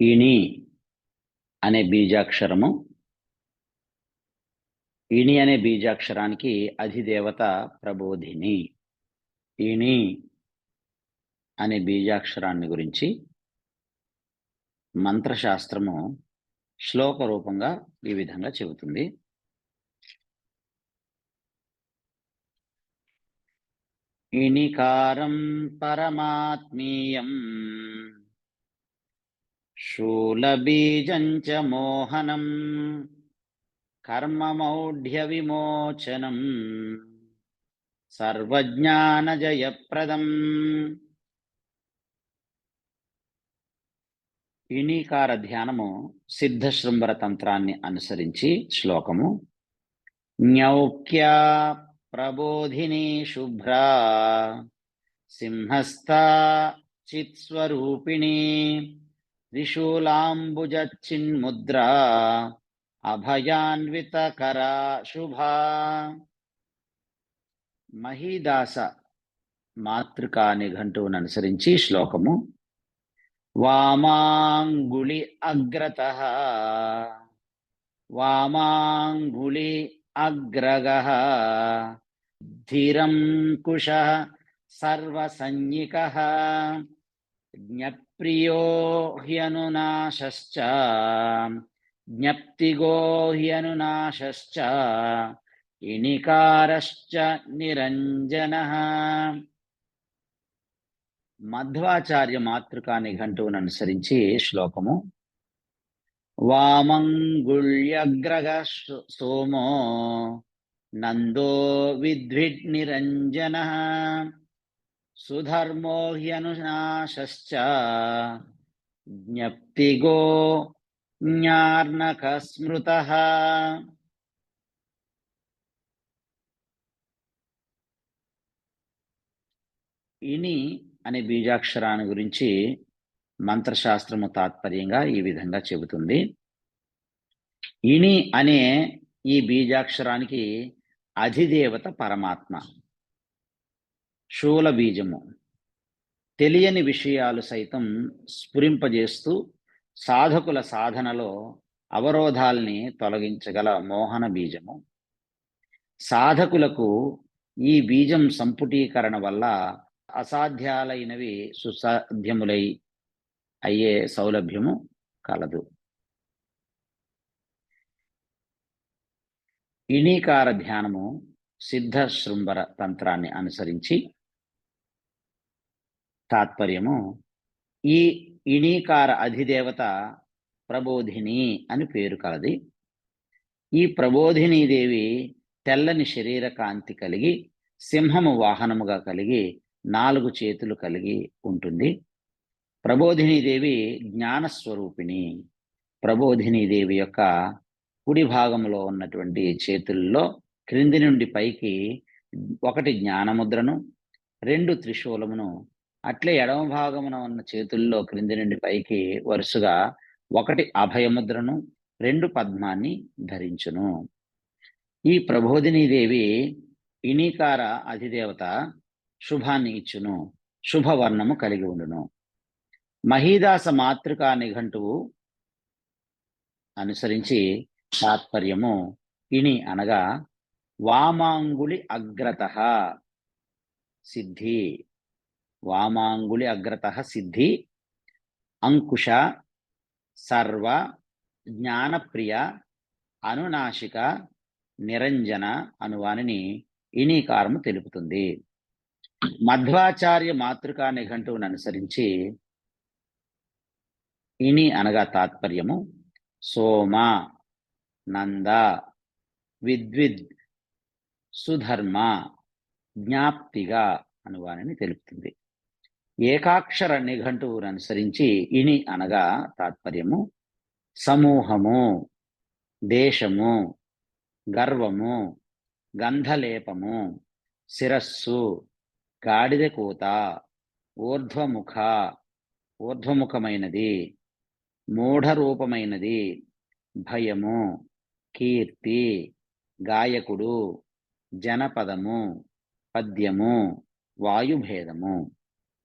ఇణి అనే బీజాక్షరము. ఇణి అనే బీజాక్షరానికి అధిదేవత ప్రబోధిని. ఇణి అనే బీజాక్షరాన్ని గురించి మంత్రశాస్త్రము శ్లోక రూపంగా ఈ విధంగా చెబుతుంది. ఇణికారం పరమాత్మీయం శూలబీజం చ మోహనం కర్మమౌఢ్య విమోచనం సర్వజ్ఞానజయప్రదం. ఇణీకార ధ్యానము సిద్ధశృంభర తంత్రాన్ని అనుసరించి శ్లోకము. జ్ఞౌక్యా ప్రబోధిని శుభ్రా సింహస్థా చిత్స్వరూపిణి త్రిశూలాంబుజచ్చిన్ముద్రా అభయాన్వితకరా శుభా మహీదాస మాతృకా నిఘంటువును అనుసరించి శ్లోకము వామాంగుళి అగ్రత వామాంగుళి అగ్రగ ధీరం కుశ సర్వసన్నిక జ్ఞప్ జ్ఞప్రియో హ్యనునాశ్చ జ్ఞప్తిగో హ్యనునాశ్చ ఇణికారశ్చ నిరంజన మధ్వాచార్య మాతృకా నిఘంటువును అనుసరించి శ్లోకము వామంగుళ్యగ్రగ సోమో నందో విద్విడ్ నిరంజన సుధర్మో హ్యనునాశ్చ జ్ఞప్తిగో జ్ఞార్నక స్మృత ఇని అనే బీజాక్షరాన్ని గురించి మంత్రశాస్త్రము తాత్పర్యంగా ఈ విధంగా చెబుతుంది ఇని అనే ఈ బీజాక్షరానికి అధిదేవత పరమాత్మ శూల బీజము. తెలియని విషయాలు సైతం స్ఫురింపజేస్తూ సాధకుల సాధనలో అవరోధాల్ని తొలగించగల మోహన బీజము. సాధకులకు ఈ బీజం సంపుటీకరణ వల్ల అసాధ్యాలైనవి సుసాధ్యములై అయ్యే సౌలభ్యము కలదు. ఇణీకార ధ్యానము సిద్ధ శృంభర తంత్రాన్ని అనుసరించి తాత్పర్యము. ఈ ఇణీకార అధిదేవత ప్రబోధిని అని పేరు కలది. ఈ ప్రబోధిని దేవి తెల్లని శరీర కాంతి కలిగి సింహము వాహనముగా కలిగి నాలుగు చేతులు కలిగి ఉంటుంది. ప్రబోధిని దేవి జ్ఞానస్వరూపిణి. ప్రబోధిని దేవి యొక్క కుడి భాగంలో ఉన్నటువంటి చేతుల్లో క్రింది నుండి పైకి ఒకటి జ్ఞానముద్రను రెండు త్రిశూలమును అట్లే ఎడమ భాగమున ఉన్న చేతుల్లో క్రింది నుండి పైకి వరుసగా ఒకటి అభయముద్రను రెండు పద్మాన్ని ధరించును. ఈ ప్రబోధిని దేవి ఇణీకార అధిదేవత శుభాన్ని ఇచ్చును శుభవర్ణము కలిగి ఉండును. మహీదాస మాతృకా నిఘంటువు అనుసరించి తాత్పర్యము ఇని అనగా వామాంగుళి అగ్రత సిద్ధి. వామాంగుళి అగ్రత సిద్ధి అంకుశ సర్వ జ్ఞానప్రియ అనునాశిక నిరంజన అనువానిని ఇనీకారము తెలుపుతుంది. మధ్వాచార్య మాతృకా నిఘంటువును అనుసరించి ఇని అనగా తాత్పర్యము సోమ నంద విద్విద్ సుధర్మ జ్ఞాప్తిగా అనువానిని తెలుపుతుంది. ఏకాక్షర నిఘంటువును అనుసరించి ఇని అనగా తాత్పర్యము. సమూహము దేశము గర్వము గంధలేపము శిరస్సు గాడిద కూత ఊర్ధ్వముఖ ఊర్ధ్వముఖమైనది మూఢరూపమైనది భయము కీర్తి గాయకుడు జనపదము పద్యము వాయుభేదము.